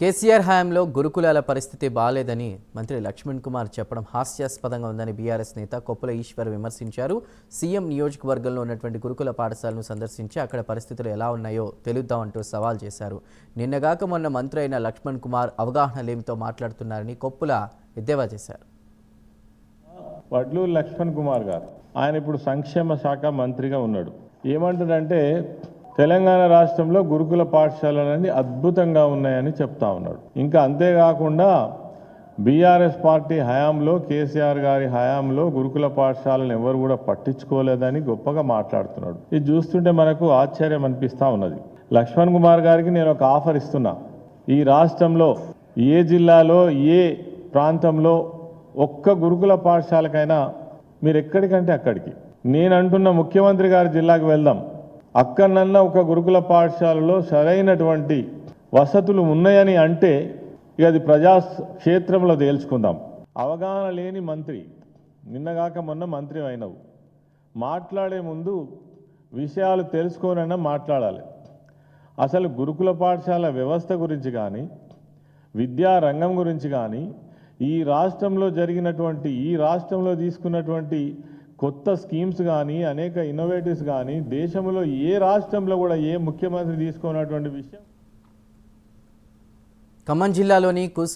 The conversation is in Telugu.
కేసీఆర్ హయాంలో గురుకులాల పరిస్థితి బాలేదని మంత్రి లక్ష్మణ్ కుమార్ చెప్పడం హాస్యాస్పదంగా ఉందని బీఆర్ఎస్ నేత కొప్పుల ఈశ్వర్ విమర్శించారు. సీఎం నియోజకవర్గంలో ఉన్నటువంటి గురుకుల పాఠశాలను సందర్శించి అక్కడ పరిస్థితులు ఎలా ఉన్నాయో తెలుద్దామంటూ సవాల్ చేశారు. నిన్నగాక మొన్న మంత్రి అయిన లక్ష్మణ్ కుమార్ అవగాహన లేమితో మాట్లాడుతున్నారని కొప్పుల ఎద్దేవా చేశారు. వడ్లు లక్ష్మణ్ కుమార్ గారు ఆయన ఇప్పుడు సంక్షేమ శాఖ మంత్రిగా ఉన్నాడు. ఏమంటాడంటే తెలంగాణ రాష్ట్రంలో గురుకుల పాఠశాలలన్నీ అద్భుతంగా ఉన్నాయని చెప్తా ఉన్నాడు. ఇంకా అంతేకాకుండా బీఆర్ఎస్ పార్టీ హయాంలో కేసీఆర్ గారి హయాంలో గురుకుల పాఠశాలను ఎవరు కూడా పట్టించుకోలేదని గొప్పగా మాట్లాడుతున్నాడు. ఇది చూస్తుంటే మనకు ఆశ్చర్యం అనిపిస్తా ఉన్నది. లక్ష్మణ్ కుమార్ గారికి నేను ఒక ఆఫర్ ఇస్తున్నా. ఈ రాష్ట్రంలో ఏ జిల్లాలో ఏ ప్రాంతంలో ఒక్క గురుకుల పాఠశాలకైనా మీరు ఎక్కడికంటే అక్కడికి. నేను అంటున్న ముఖ్యమంత్రి గారి జిల్లాకు వెళ్దాం. అక్కడనన్నా ఒక గురుకుల పాఠశాలలో సరైనటువంటి వసతులు ఉన్నాయని అంటే ఇక అది ప్రజా క్షేత్రంలో తేల్చుకుందాం. అవగాహన లేని మంత్రి నిన్నగాక మొన్న మంత్రి అయినవు. మాట్లాడే ముందు విషయాలు తెలుసుకోనైనా మాట్లాడాలి. అసలు గురుకుల పాఠశాల వ్యవస్థ గురించి కానీ విద్యా రంగం గురించి కానీ ఈ రాష్ట్రంలో జరిగినటువంటి ఈ రాష్ట్రంలో తీసుకున్నటువంటి కొత్త స్కీమ్స్ కానీ అనేక ఇన్నోవేటివ్స్ కానీ దేశంలో ఏ రాష్ట్రంలో కూడా ఏ ముఖ్యమంత్రి తీసుకున్నటువంటి విషయం? ఖమ్మం జిల్లాలోని కుస్